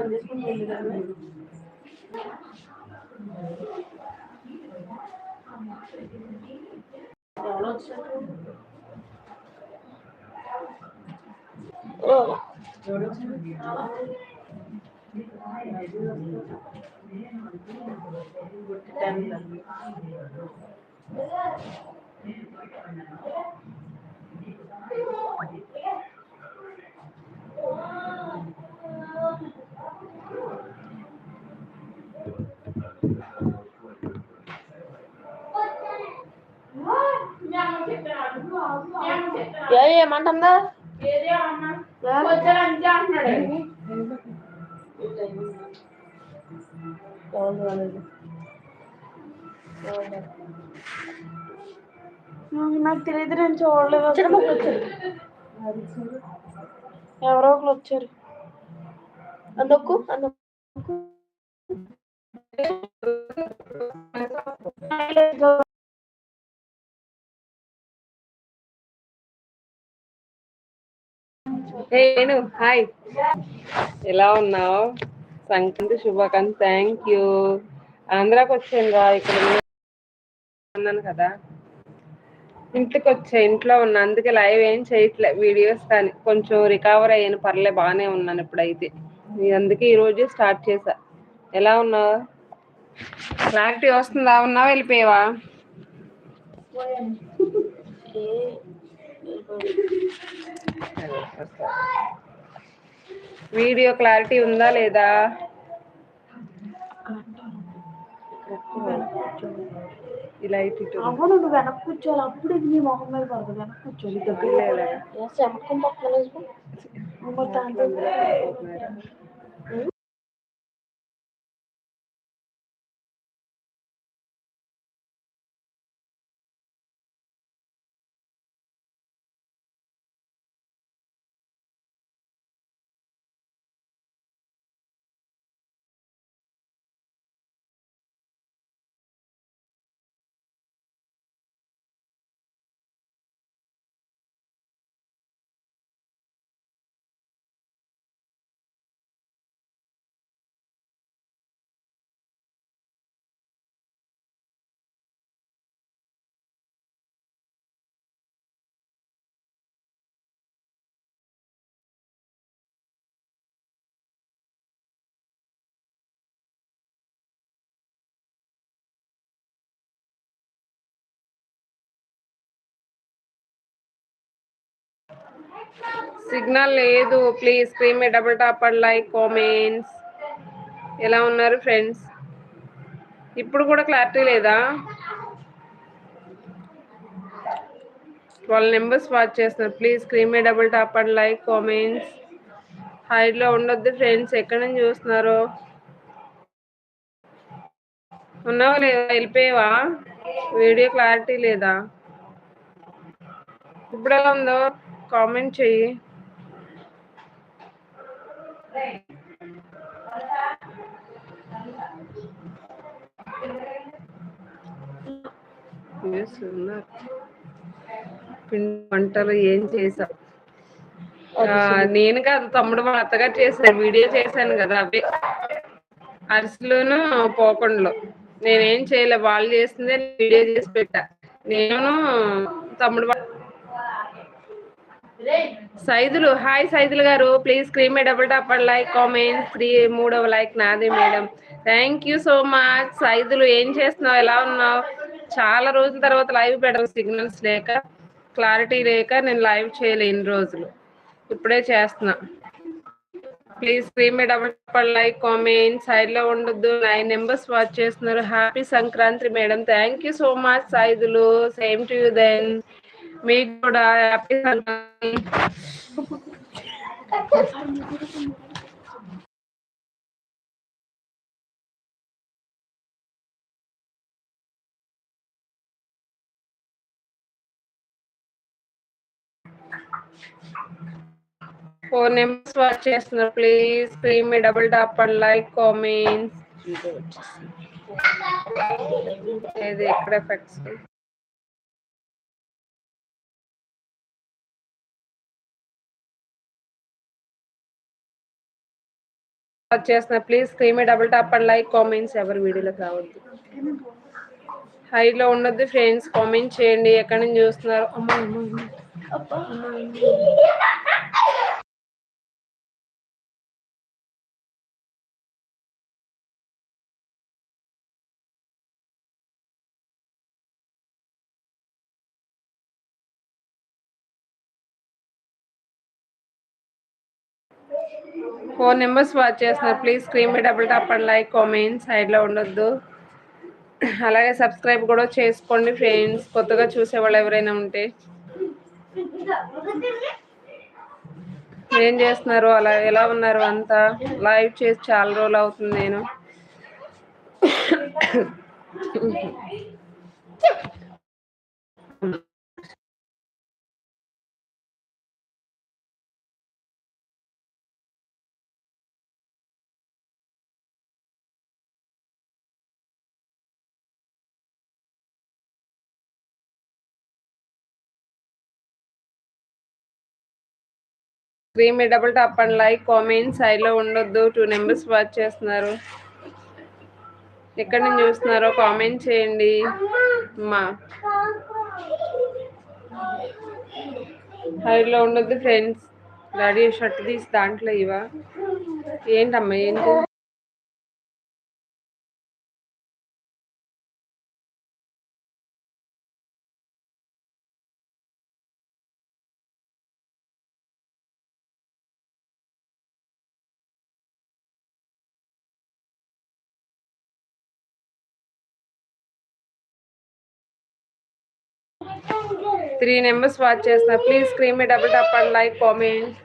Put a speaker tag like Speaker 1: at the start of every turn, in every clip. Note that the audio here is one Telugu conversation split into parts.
Speaker 1: పని చేసుకుని వెళ్ళేదాన్ని ఎవరో వచ్చినట్టు ఎవరు వచ్చినట్టు ఏ ఏమంటుందా నాకు తెలియదు నేను చూడలేదు. ఎవరో ఒకరు వచ్చారు. అందొక్కు అందొక్కు
Speaker 2: నేను హాయ్ ఎలా ఉన్నావు? సంక్రాంతి శుభాకాంక్ష థ్యాంక్ యూ ఆంధ్రాకి వచ్చాను రా ఇక్కడ ఉన్నాను కదా. ఇంటికి వచ్చా ఇంట్లో ఉన్నా అందుకే లైవ్ ఏం చేయట్లే వీడియోస్ కానీ. కొంచెం రికవర్ అయ్యాను పర్లే బాగానే ఉన్నాను ఇప్పుడైతే. అందుకే ఈ రోజే స్టార్ట్ చేసా ఎలా ఉన్నావు? క్లారిటీ వస్తుందా? ఉన్నావా? వెళ్ళిపోయావా? వీడియో క్లారిటీ ఉందా లేదా? ఇలా ఇటు ఇటు.
Speaker 1: అవును నువ్వు వెనక్కి కూర్చోవాలి. అప్పుడు ఇది నీ మొహం మీద పడదు. వెనక్కి కూర్చోవాలి. దగ్గర
Speaker 2: లేదా? సిగ్నల్ లేదు. ప్లీజ్ స్క్రీన్ మీద double tap and like comments ఎలా ఉన్నారు ఫ్రెండ్స్ ఇప్పుడు కూడా క్లారిటీ లేదా? ట్వెల్వ్ నెంబర్స్ వాచ్ చేస్తున్నారు. ప్లీజ్ స్క్రీన్ మీద double tap and like comments హైడ్లో ఉండొద్దు ఫ్రెండ్స్ ఎక్కడి నుంచి చూస్తున్నారు? ఉన్నావా లేదా? వెళ్ళిపోయావా? వీడియో క్లారిటీ లేదా? ఇప్పుడు ఎలా ఉందో? కామెంట్ చెయ్యి. వంటలు ఏం చేసావు నేను కాదు తమ్ముడు మా అత్తగారు చేశారు వీడియో చేశాను కదా అవే. అరిసెలును పోకుండా నేనేం చేయలే వాళ్ళు చేసిందే వీడియో చేసి పెట్టా. నేను తమ్ముడు Saidulu hi Saidulu garu. Please screen మీద double tap and like comment three మూడవ లైక్ నాదే madam. Thank you so much Saidulu ఏం చేస్తున్నావు? ఎలా ఉన్నావు? చాలా రోజుల తర్వాత లైవ్ పెట్టాను సిగ్నల్స్ లేక క్లారిటీ లేక నేను లైవ్ చేయలేని రోజులు. ఇప్పుడే చేస్తున్నా. ప్లీజ్ స్క్రీన్ మీద double tap and like comment సైడ్లో ఉండొద్దు. నైన్ నెంబర్స్ వాచ్ చేస్తున్నారు. Happy Sankranti madam thank you so much Saidulu same to you then మీకు కూడా happy Sankranti four numbers watch చేస్తున్నారు please screen me double tap and like comments ఇది ఎక్కడ ఎఫెక్ట్స్ వచ్చేస్తున్నారు please screen double tap and like comments ఎవరు వీడియోలోకి రావద్దు. హైలో ఉండొద్దు ఫ్రెండ్స్ కామెంట్ చేయండి. ఎక్కడి నుంచి చూస్తున్నారు? అమ్మా అమ్మా, ఫోర్ నెంబర్స్ వాచ్ చేస్తున్నారు. ప్లీజ్ స్క్రీన్ మీద double tap and like comment సైడ్లో ఉండొద్దు. అలాగే సబ్స్క్రైబ్ కూడా చేసుకోండి ఫ్రెండ్స్. కొత్తగా చూసేవాళ్ళు ఎవరైనా ఉంటే. ఏం చేస్తున్నారు? అలా ఎలా ఉన్నారు అంతా? లైవ్ చేసి చాలా రోజులు అవుతుంది నేను. స్క్రీన్ మీద double tap and like comments హైలో ఉండొద్దు. టూ నెంబర్స్ వాచ్ చేస్తున్నారు. ఎక్కడి నుంచి చూస్తున్నారో కామెంట్ చేయండి. మా హైలో ఉండొద్దు ఫ్రెండ్స్. డాడీ షర్ట్ తీసి దాంట్లో ఇవా ఏంటమ్మా ఏంటి? త్రీ నెంబర్స్ వాచ్ చేస్తున్నారు please screen me double tap and like comment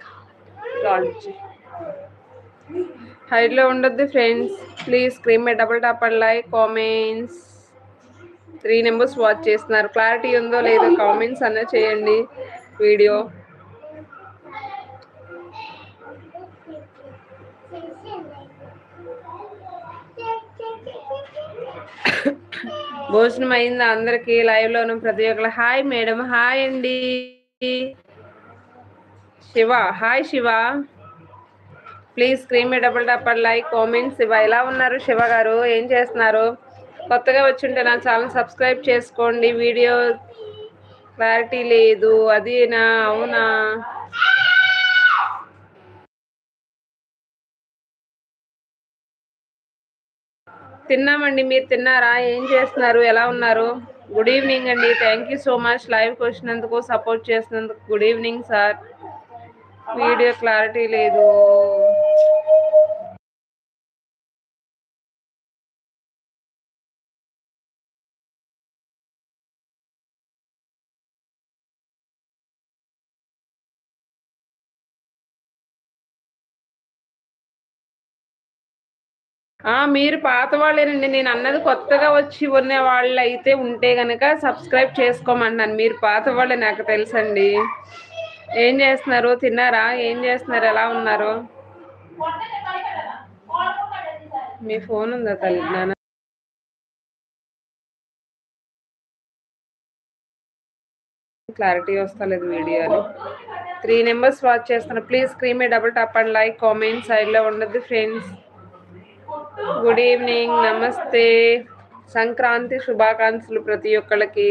Speaker 2: హైట్లో ఉండొద్దు friends please screen me double tap and like comments three numbers watch చేస్తున్నారు. క్లారిటీ ఉందో లేదో కామెంట్స్ అన్న చేయండి. వీడియో భోజనం అయిందా అందరికి లైవ్ లోను ప్రతి ఒక్కరు హాయ్ మేడం హాయ్ అండి. Shiva hi Shiva. Please screen మీద double tap like comments Shiva ఎలా ఉన్నారు శివ గారు? ఏం చేస్తున్నారు? కొత్తగా వచ్చింటే నా ఛానల్ సబ్స్క్రైబ్ చేసుకోండి. వీడియో క్లారిటీ లేదు. అదేనా? అవునా? తిన్నామండి మీరు తిన్నారా? ఏం చేస్తున్నారు? ఎలా ఉన్నారు? గుడ్ ఈవినింగ్ అండి. థ్యాంక్ యూ సో మచ్ లైవ్కి వచ్చినందుకు సపోర్ట్ చేసినందుకు. Good evening sir video clarity లేదు. మీరు పాత వాళ్ళేనండి. నేను అన్నది కొత్తగా వచ్చి ఉన్న వాళ్ళు అయితే ఉంటే గనక సబ్స్క్రైబ్ చేసుకోమన్నాను. మీరు పాత వాళ్ళే నాకు తెలుసండి. ఏం చేస్తున్నారు? తిన్నారా? ఏం చేస్తున్నారు? ఎలా ఉన్నారు? మీ ఫోన్ ఉందా తల్లి? నాన్న క్లారిటీ వస్తలేదు వీడియోలో. త్రీ నెంబర్స్ వాచ్ చేస్తున్నా. ప్లీజ్ స్క్రీన్ మీద double tap and like comment సైడ్లో ఉండదు ఫ్రెండ్స్. గుడ్ ఈవినింగ్ నమస్తే సంక్రాంతి శుభాకాంక్షలు ప్రతి ఒక్కళ్ళకి.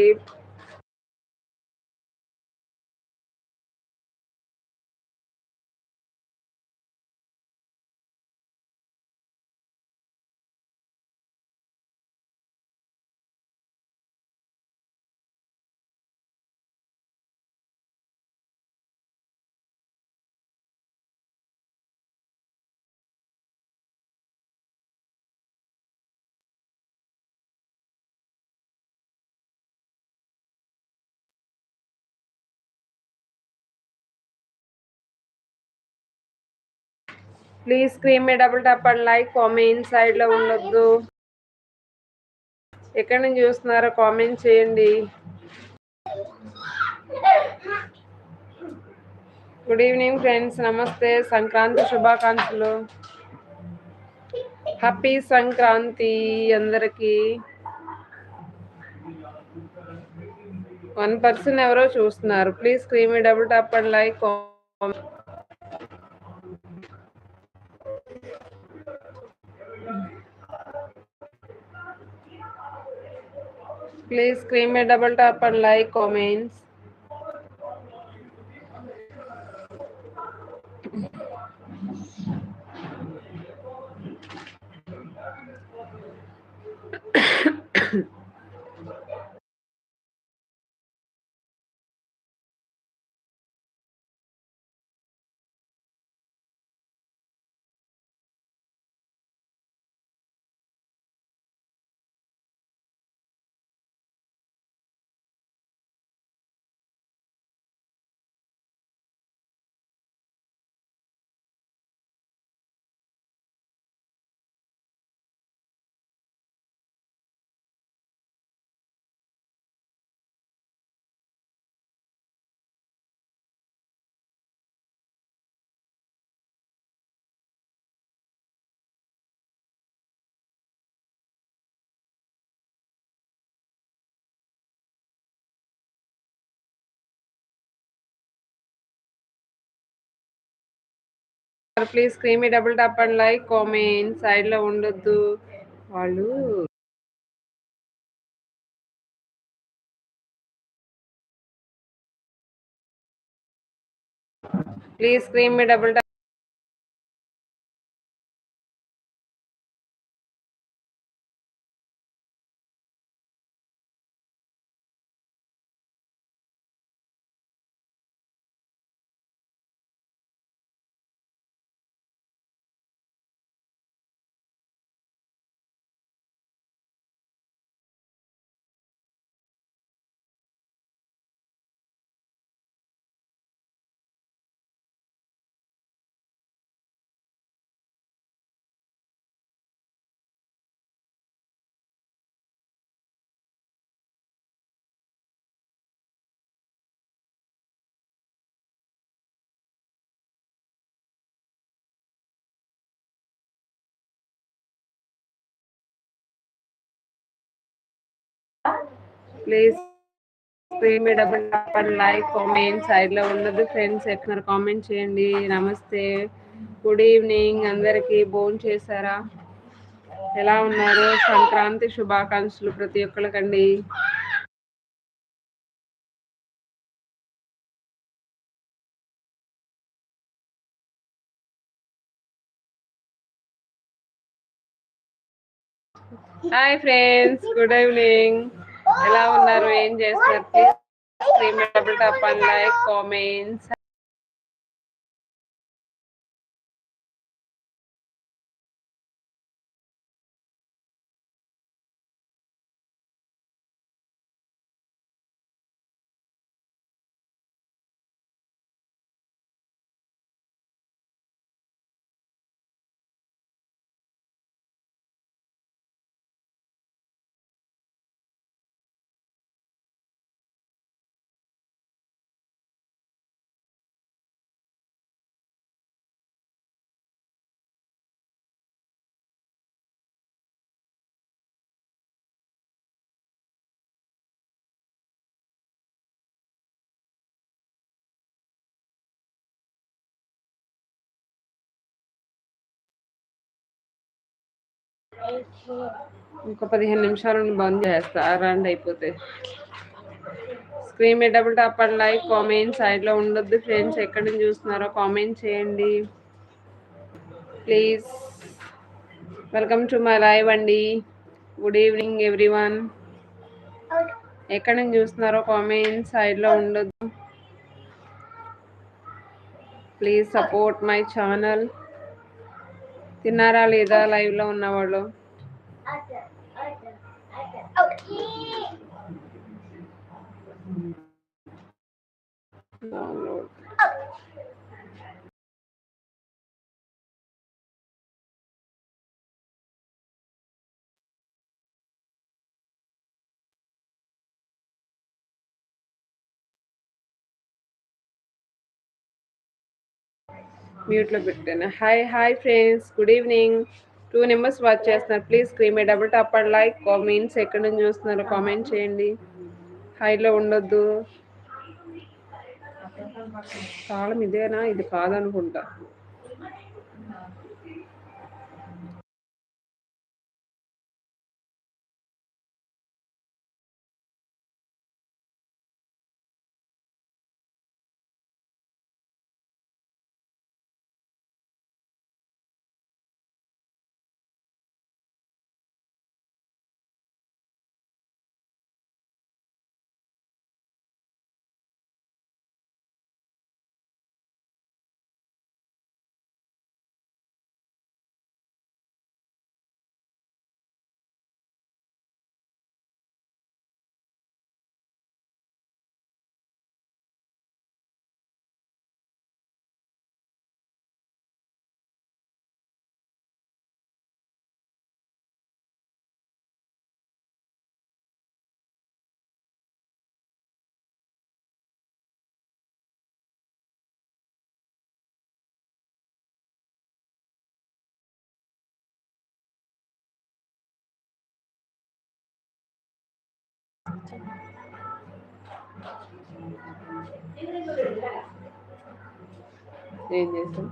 Speaker 2: ప్లీజ్ స్క్రీన్ మీద double tap and like comment సైడ్లో ఉండొద్దు. ఎక్కడి నుంచి చూస్తున్నారో కామెంట్ చేయండి. గుడ్ ఈవినింగ్ ఫ్రెండ్స్ నమస్తే. సంక్రాంతి శుభాకాంక్షలు. హ్యాపీ సంక్రాంతి అందరికి. వన్ పర్సన్ ఎవరో చూస్తున్నారు. ప్లీజ్ స్క్రీన్ మీద double tap and like Please scream a double tap and like comments. Please screen double tap and like comment సైడ్లో ఉండొద్దు. వాళ్ళు please screen double please screen double and like comment సైడ్లో ఉండదు ఫ్రెండ్స్ ఎక్కడ కామెంట్ చేయండి. నమస్తే. గుడ్ ఈవినింగ్ అందరికి భోజనం చేశారా? ఎలా ఉన్నారు? సంక్రాంతి శుభాకాంక్షలు ప్రతి ఒక్కరికండి హాయ్ ఫ్రెండ్స్ గుడ్ ఈవినింగ్ ఎలా ఉన్నారు ఏం చేస్తున్నారు please screen double tap and like comments ఇంకో పదిహేను నిమిషాలు బంద్ చేస్తా రండి అయిపోతే. స్క్రీన్ మీద డబుల్ అండ్ లైక్ కామెంట్ సైడ్లో ఉండొద్దు ఫ్రెండ్స్. ఎక్కడి నుంచి చూస్తున్నారో కామెంట్ చేయండి. Please. Welcome to my live అండి. Good evening everyone. ఎక్కడి నుంచి చూస్తున్నారో కామెంట్ సైడ్లో ఉండొద్దు. Please support my channel. తిన్నారా లేదా లైవ్లో ఉన్నవాళ్ళు? డౌన్లోడ్ మ్యూట్లో పెట్టాను. Hi hi friends good evening two numbers watch చేస్తున్నారు. ప్లీజ్ స్క్రీన్ మీద double tap and like comments ఎక్కడి నుంచి చూస్తున్నారు కామెంట్ చేయండి. హైలో ఉండొద్దు. తాళం ఇదేనా? ఇది కాదనుకుంటా. ఏం చేసాం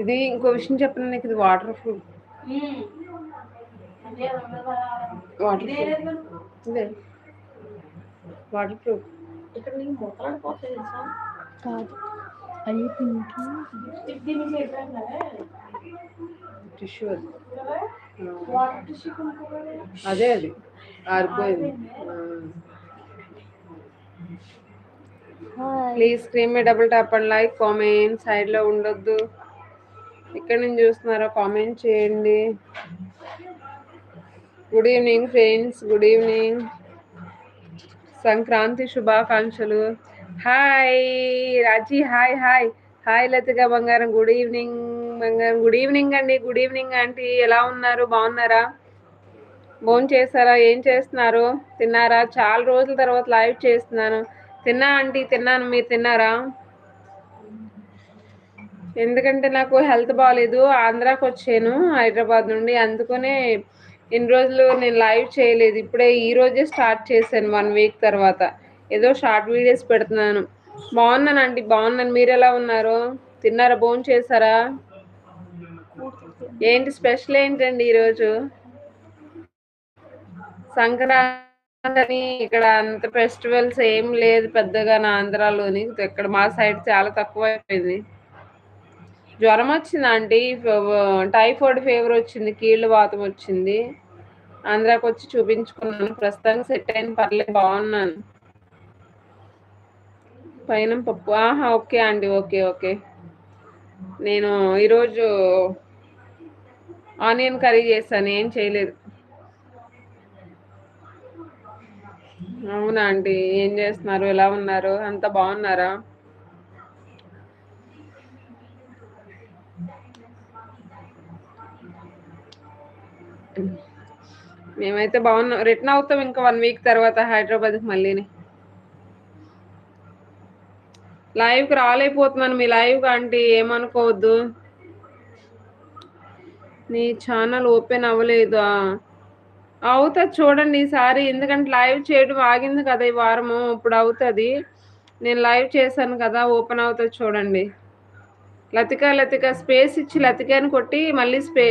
Speaker 2: ఇది ఇంకో విషయం చెప్పను నీకు? ఇది వాటర్ ప్రూఫ్ వాటర్ ప్రూఫ్ ఇదే. వాటర్ ప్రూఫ్
Speaker 1: ఇక్కడ నీకు మొక్కలాడిపోతాయి తెలుసా?
Speaker 3: కాదు.
Speaker 1: చేద్దాం
Speaker 2: టిష్యూ అది. అదే అది. ఆరిపోయింది. ప్లీజ్ స్క్రీన్ మీద double tap and like comment సైడ్లో ఉండొద్దు. ఎక్కడి నుంచి చూస్తున్నారో కామెంట్ చేయండి. Good evening friends good evening Sankranti శుభాకాంక్షలు. Hi Raji hi hi hi Latika బంగారం గుడ్ ఈవినింగ్ గుడ్ ఈవినింగ్ అండి. గుడ్ ఈవినింగ్ ఆంటీ ఎలా ఉన్నారు? బాగున్నారా? భోజనం చేస్తారా ఏం చేస్తున్నారు? తిన్నారా? చాలా రోజుల తర్వాత లైవ్ చేస్తున్నాను. తిన్నా ఆంటీ తిన్నాను. మీరు తిన్నారా? ఎందుకంటే నాకు హెల్త్ బాగాలేదు ఆంధ్రాకి వచ్చాను హైదరాబాద్ నుండి. అందుకనే ఇన్ని రోజులు నేను లైవ్ చేయలేదు. ఇప్పుడే ఈ రోజే స్టార్ట్ చేశాను వన్ వీక్ తర్వాత. ఏదో షార్ట్ వీడియోస్ పెడుతున్నాను. బాగున్నాను ఆంటీ బాగున్నాను. మీరు ఎలా ఉన్నారు? తిన్నారా? భోజనం చేశారా? ఏంటి స్పెషల్ ఏంటండి ఈరోజు? సంక్రాంతి ఇక్కడ అంత ఫెస్టివల్స్ ఏం లేదు పెద్దగా నా ఆంధ్రాలోని. ఇక్కడ మా సైడ్ చాలా తక్కువ అయిపోయింది జ్వరం వచ్చింది ఆంటీ టైఫాయిడ్ ఫీవర్ వచ్చింది కీళ్ళు వాతం వచ్చింది. ఆంధ్రాకి వచ్చి చూపించుకున్నాను. ప్రస్తుతానికి సెట్ అయిన పర్లేదు బాగున్నాను. పైన పప్పు ఆహా ఓకే అండి ఓకే ఓకే. నేను ఈరోజు ఆనియన్ కర్రీ చేస్తాను ఏం చేయలేదు. అవునా అండి ఏం చేస్తున్నారు ఎలా ఉన్నారు అంత బాగున్నారా? మేమైతే బాగున్నాం రిటర్న్ అవుతాం ఇంకా వన్ వీక్ తర్వాత హైదరాబాద్కి మళ్ళీని. లైవ్కి రాలేకపోతున్నాను మీ లైవ్ అంటే ఏమనుకోవద్దు. నీ ఛానల్ ఓపెన్ అవ్వలేదా? అవుతుంది చూడండి ఈసారి. ఎందుకంటే లైవ్ చేయడం ఆగింది కదా ఈ వారము. ఇప్పుడు అవుతుంది. నేను లైవ్ చేశాను కదా ఓపెన్ అవుతుంది చూడండి. లతిక లతిక స్పేస్ ఇచ్చి లతికాని కొట్టి మళ్ళీ స్పే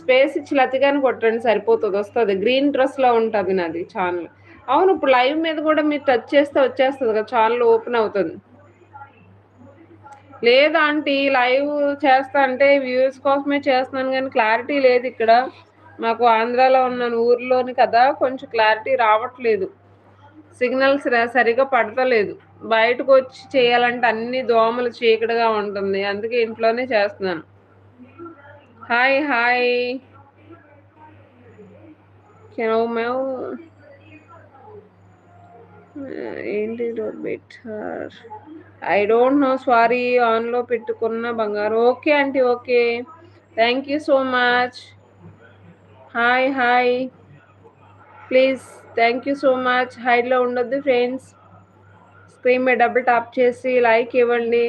Speaker 2: స్పేస్ ఇచ్చి లతికాని కొట్టండి సరిపోతుంది వస్తుంది. గ్రీన్ డ్రెస్లో ఉంటుంది నాది ఛానల్. అవును ఇప్పుడు లైవ్ మీద కూడా మీరు టచ్ చేస్తే వచ్చేస్తుంది కదా ఛానల్ ఓపెన్ అవుతుంది. లేదా ఆంటీ లైవ్ చేస్తా అంటే వ్యూస్ కోసమే చేస్తున్నాను కానీ క్లారిటీ లేదు ఇక్కడ. మాకు ఆంధ్రాలో ఉన్నాను ఊర్లోని కదా కొంచెం క్లారిటీ రావట్లేదు. సిగ్నల్స్ సరిగా పడతలేదు. బయటకు వచ్చి చేయాలంటే అన్ని దోమలు చీకటిగా ఉంటుంది. అందుకే ఇంట్లోనే చేస్తున్నాను. Hi hi. మేము ఏంటి better? I don't know sorry ఆన్లో పెట్టుకున్న బంగారు. Okay aunty okay thank you so much hi hi please thank you so much హైడ్లో ఉండొద్దు ఫ్రెండ్స్ స్క్రీన్ మీద డబుల్ టాప్ చేసి లైక్ ఇవ్వండి.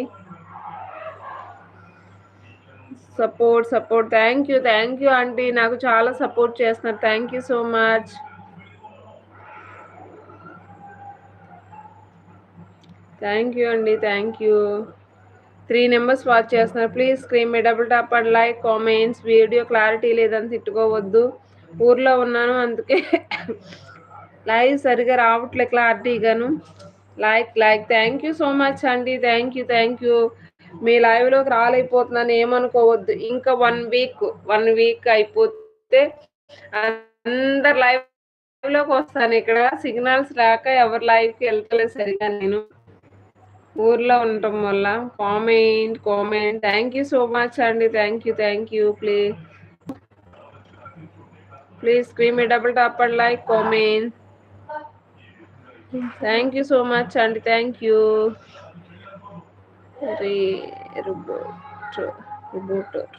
Speaker 2: Support support thank you thank you aunty నాకు చాలా సపోర్ట్ చేస్తున్నారు. Thank you so much thank you అండి thank you three numbers watch చేస్తున్నారు. Please screen me double tap and like comments video clarity లేదని తిట్టుకోవద్దు. ఊర్లో ఉన్నాను అందుకే లైవ్ సరిగా రావట్లే క్లారిటీగాను like like thank you so much అండి థ్యాంక్ యూ థ్యాంక్ యూ మీ లైవ్లోకి రాలైపోతున్నాను ఏమనుకోవద్దు. ఇంకా వన్ వీక్ వన్ వీక్ అయిపోతే అందరు లైవ్లోకి వస్తాను. ఇక్కడ సిగ్నల్స్ రాక ఎవరి లైవ్కి వెళ్తలేదు సరిగా నేను. ఊర్లో ఉండటం వల్ల comment comment. Thank you so much అండి. Thank you thank you please please screen me double tap and like comment thank you so much అండి. థ్యాంక్ యూ రిబోటర్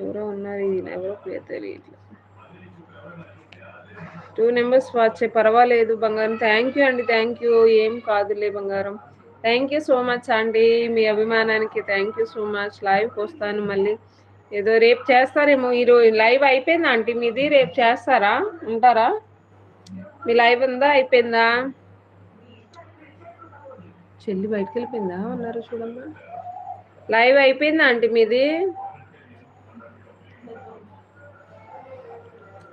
Speaker 2: ఎవరో ఉన్నారు ఇది ఎవరో పేరు తెలియట్లేదు. టూ నెంబర్స్ వచ్చే పర్వాలేదు బంగారం. థ్యాంక్ యూ అండి థ్యాంక్ యూ ఏం కాదులే బంగారం. థ్యాంక్ యూ సో మచ్ అండి మీ అభిమానానికి థ్యాంక్ యూ సో మచ్ లైవ్కి వస్తాను మళ్ళీ. ఏదో రేపు చేస్తారేమో ఈరోజు లైవ్ అయిపోయిందా ఆంటీ? మీది రేపు చేస్తారా? ఉంటారా? మీ లైవ్ ఉందా? అయిపోయిందా? చెల్లి బయటకు వెళ్ళిపోయిందా? ఉన్నారు చూడమ్మా? లైవ్ అయిపోయిందా ఆంటీ మీది?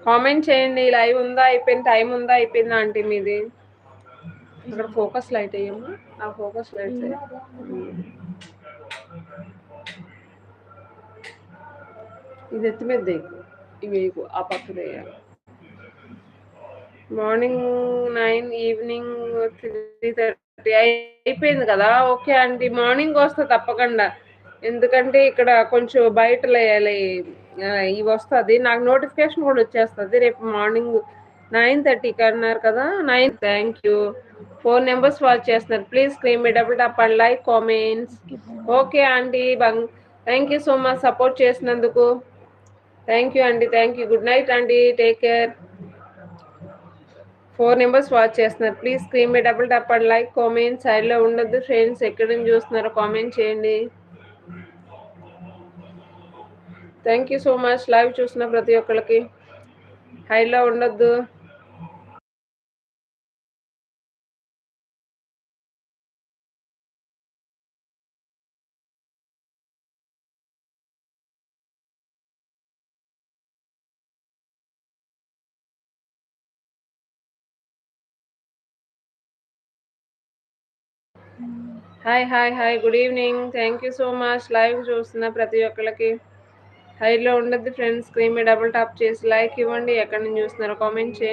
Speaker 2: కామెంట్ చేయండి లైవ్ ఉందా అయిపోయింది టైం ఉందా అయిపోయిందా ఆంటీ మీది. ఇక్కడ ఫోకస్ లైట్ అయ్యమ్మా ఆ ఫోకస్ లైట్ ఇది ఎత్తి మీద దేకు ఇవి వేయకు, ఆ పక్క వేయాలి. Morning nine evening three thirty అయిపోయింది కదా? ఓకే అండి. మార్నింగ్ వస్తే తప్పకుండా. ఎందుకంటే ఇక్కడ కొంచెం బయట లేయాలి ఇవి వస్తుంది. నాకు నోటిఫికేషన్ కూడా వచ్చేస్తుంది. రేపు మార్నింగ్ నైన్ థర్టీకి అన్నారు కదా nine thank you. Four numbers watch చేస్తున్నారు. Please screen me double tap and like comments. Okay aunty బంగ్ thank you so much support చేసినందుకు. థ్యాంక్ యూ అండి థ్యాంక్ యూ. గుడ్ నైట్ అండి take care. Four numbers watch చేస్తున్నారు. ప్లీజ్ స్క్రీన్ మీద double tap and like comment సైడ్లో ఉండొద్దు ఫ్రెండ్స్. ఎక్కడి నుంచి చూస్తున్నారో కామెంట్ చేయండి. Thank you so much live చూసిన ప్రతి ఒక్కరికి హైలో ఉండొద్దు. Hi hi hi good evening thank you so much live చూస్తున్న ప్రతి ఒక్కరికి హైలో ఉండద్దు ఫ్రెండ్స్ క్రీమ్ డబుల్ టాప్ చేసి లైక్ ఇవ్వండి. ఎక్కడి నుంచి చూస్తున్నారో కామెంట్ చేయండి.